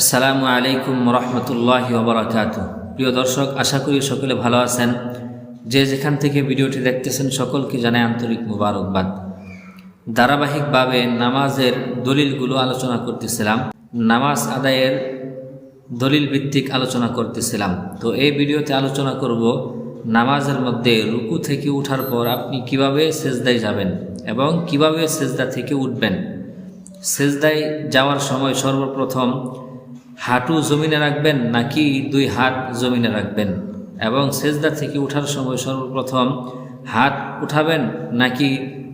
আসসালামু আলাইকুম রহমতুল্লাহ ওবরাকাত প্রিয় দর্শক, আশা করি সকলে ভালো আছেন। যে যেখান থেকে ভিডিওটি দেখতেছেন, সকলকে জানাই আন্তরিক মুবারকবাদ। ধারাবাহিকভাবে নামাজের দলিলগুলো আলোচনা করতেছিলাম। নামাজ আদায়ের দলিল ভিত্তিক আলোচনা করতেছিলাম। তো এই ভিডিওতে আলোচনা করব নামাজের মধ্যে রুকু থেকে উঠার পর আপনি কীভাবে সেজদায় যাবেন এবং কীভাবে সেজদা থেকে উঠবেন। সেজদায় যাওয়ার সময় সর্বপ্রথম হাঁটু জমিনে রাখবেন নাকি দুই হাত জমিনে রাখবেন? এবং সেজদা থেকে উঠার সময় সর্বপ্রথম হাত উঠাবেন নাকি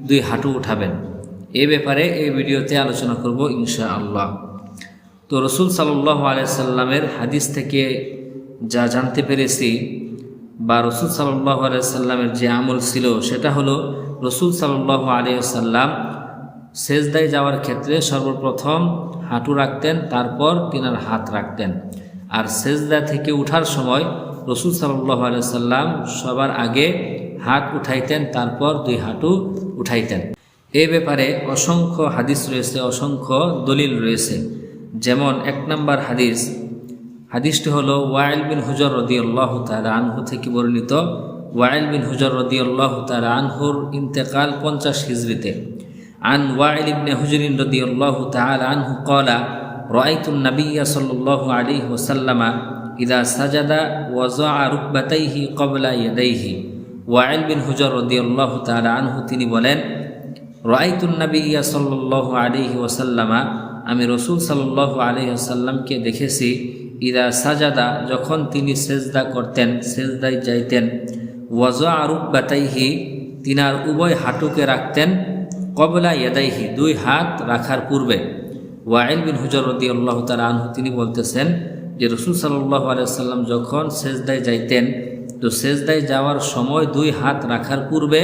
দুই হাঁটু উঠাবেন? এ ব্যাপারে এই ভিডিওতে আলোচনা করব ইনশা আল্লাহ তো রসুল সাল্লাহ আলাইসাল্লামের হাদিস থেকে যা জানতে পেরেছি বা রসুল সাল্লাহ আলাইসাল্লামের যে আমল ছিল, সেটা হলো রসুল সাল্লাহ আলিয়াল্লাম সেজদায় যাওয়ার ক্ষেত্রে সর্বপ্রথম হাঁটু রাখতেন, তারপর তিনার হাত রাখতেন। আর সেজদা থেকে উঠার সময় রসুল সাল্লাহ আলাইসাল্লাম সবার আগে হাত উঠাইতেন, তারপর দুই হাঁটু উঠাইতেন। এ ব্যাপারে অসংখ্য হাদিস রয়েছে, অসংখ্য দলিল রয়েছে। যেমন এক নম্বর হাদিস, হাদিসটি হলো ওয়াইল বিন হুজর রদিউল্লাহ তালা আনহু থেকে বর্ণিত। ওয়াইল বিন হুজর রদিউল্লাহ তালা আনহুর ইন্তেকাল পঞ্চাশ হিজড়িতে। عن وائل بن حجر رضي الله تعالى عنه قال رأيت النبي صلى الله عليه وسلم إذا سجد وضع ركبتيه قبل يديه ওয়াইল বিন হুজর রদিউল্লাহ তালা আনহু তিনি বলেন রাইতুন নবী সাল্লাহ আলিহি ওসাল্লামা আমি রসুল সাল্লাহ আলহি আসাল্লামকে দেখেছি ইদা সাজাদা যখন তিনি সেজদা করতেন সেজদায় যাইতেন ওয়াজা আরুক বাতাইহি তিনার উভয় হাঁটুকে রাখতেন কবলা ইয়াদাইহি, দুই হাত রাখার পূর্বে। ওয়াইল বিন হুজর রদি আল্লাহ তালা আনহু তিনি বলতেছেন যে রসুল সাল্লাহ আলাইসাল্লাম যখন সেজদায় যাইতেন, তো সেজদায় যাওয়ার সময় দুই হাত রাখার পূর্বে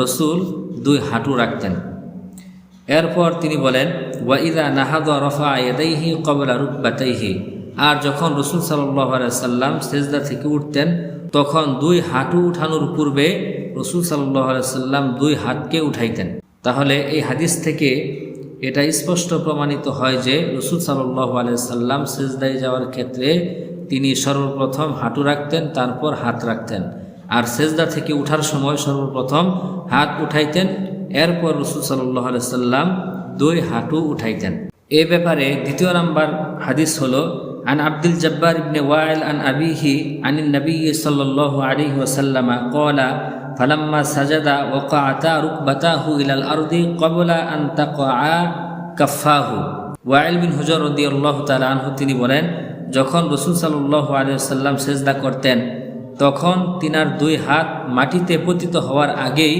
রসুল দুই হাঁটু রাখতেন। এরপর তিনি বলেন ওয়াইদা নাহাদ রফা ইয়াদাইহি কবলা রুকবাতাইহি আর যখন রসুল সাল্লাহ আলাইসাল্লাম সেজদা থেকে উঠতেন, তখন দুই হাঁটু উঠানোর পূর্বে রসুল সাল্লাহ আলাইসাল্লাম দুই হাতকে উঠাইতেন। তাহলে এই হাদিস থেকে এটা স্পষ্ট প্রমাণিত হয় যে রসুল সাল্লাহ আলাইসাল্লাম সেজদায় যাওয়ার ক্ষেত্রে তিনি সর্বপ্রথম হাঁটু রাখতেন, তারপর হাত রাখতেন। আর সেজদা থেকে উঠার সময় সর্বপ্রথম হাত উঠাইতেন, এরপর রসুল সাল্লাহ আলাইসাল্লাম দুই হাঁটু উঠাইতেন। এ ব্যাপারে দ্বিতীয় নাম্বার হাদিস হলো عن عبد الجبار بن وائل عن أبيه عن النبي صلى الله عليه وسلم قال فلما سجد وقعتا ركبتاه إلى الأرض قبل أن تقعا كفاه ওয়াইল বিন হুজর রদি আল্লাহ তালা আনহু তিনি বলেন যখন রসুল সাল্লাহ আলিয়াল্লাম সেজদা করতেন তখন তিনার দুই হাত মাটিতে পতিত হওয়ার আগেই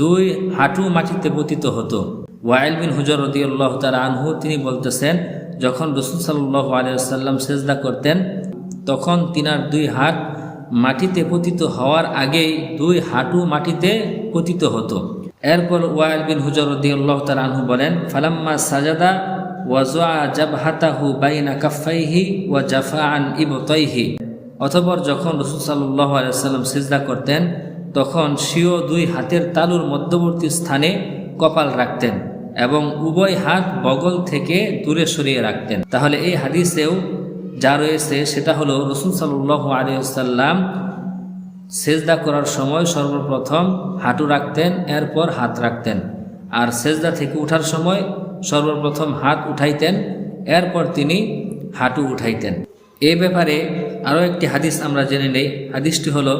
দুই হাঁটু মাটিতে পতিত হতো ওয়াইল বিন হুজর রদি আল্লাহ তালা আনহু তিনি বলতেছেন যখন রসুল সাল্লাহ আলিয়াল্লাম সেজদা করতেন, তখন তিনার দুই হাত মাটিতে পতিত হওয়ার আগেই দুই হাঁটু মাটিতে পতিত হতো। এরপর ওয়াইল বিন হুজর আল্লাহ তাল আনহু বলেন, ফালাম্মা সাজাদা ওয়াজা জাবহাতাহু বাইনা কাফাইহি ওয়া জাফা আন ইবতৈহি অথবর যখন রসুল সাল্লাহ আলাইসাল্লাম সিজদা করতেন, তখন স্বীয় দুই হাতের তালুর মধ্যবর্তী স্থানে কপাল রাখতেন। এবং উভয় হাত বগল থেকে দূরে সরিয়ে রাখতেন। তাহলে এই হাদিসেও যা রয়েছে, সেটা হলো রসুল সাল্লাহ আলিয়াল্লাম সেজদা করার সময় সর্বপ্রথম হাঁটু রাখতেন, এরপর হাত রাখতেন। আর সেজদা থেকে উঠার সময় সর্বপ্রথম হাত উঠাইতেন, এরপর তিনি হাঁটু উঠাইতেন। এ ব্যাপারে আরও একটি হাদিস আমরা জেনে নেই। হাদিসটি হলো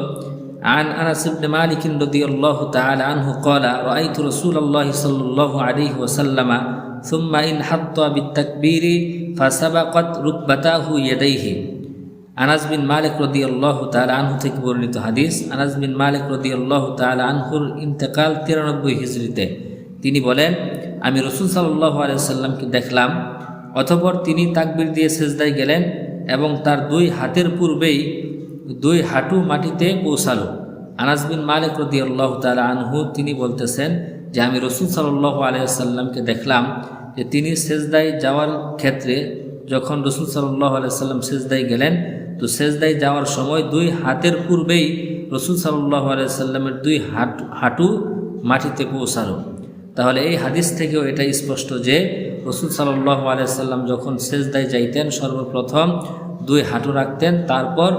عن أنس بن مالك رضي الله تعالى عنه قال رأيت رسول الله صلى الله عليه وسلم ثم انحط بالتكبير فسبقت ركبتاه يديه আনাজ বিন মালিক রদি আল্লাহ তাল আনহু থেকে বর্ণিত হাদিস আনাজ বিন মালিক রদি আল্লাহ তাল আনহুর ইন্তেকাল তিরানব্বই হিজড়িতে তিনি বলেন আমি রসুল সাল্লাহ আলিয়াল্লামকে দেখলাম অতপর তিনি তাকবির দিয়ে সেজদায় গেলেন এবং তার দুই হাতের পূর্বেই দুই হাঁটু মাটিতে পৌঁছালো। আনাজ বিন মালিক রদি আল্লাহ তাল আনহু তিনি বলতেছেন যে, আমি রসুল সাল্লাহ আলিয়াল্লামকে দেখলাম যে, তিনি সেজদায় যাওয়ার ক্ষেত্রে যখন রসুল সাল্লাহ আলাইসাল্লাম সেজদায় গেলেন, তো সেজদায় যাওয়ার সময় দুই হাতের পূর্বেই রসুল সাল্লাহ আলাইসাল্লামের দুই হাঁটু হাঁটু মাটিতে পৌঁছালো। তাহলে এই হাদিস থেকেও এটা স্পষ্ট যে, রসুল সাল্লাহ আলাইসাল্লাম যখন সেজদায় যাইতেন, সর্বপ্রথম দুই হাঁটু রাখতেন, তারপর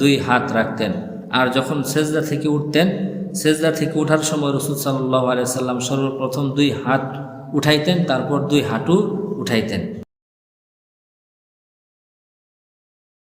দুই হাত রাখতেন। আর যখন সেজদা থেকে উঠতেন, সেজদা থেকে উঠার সময় রসুল সাল্লাহ আলিয়া সাল্লাম সর্বপ্রথম দুই হাত উঠাইতেন, তারপর দুই হাঁটু উঠাইতেন।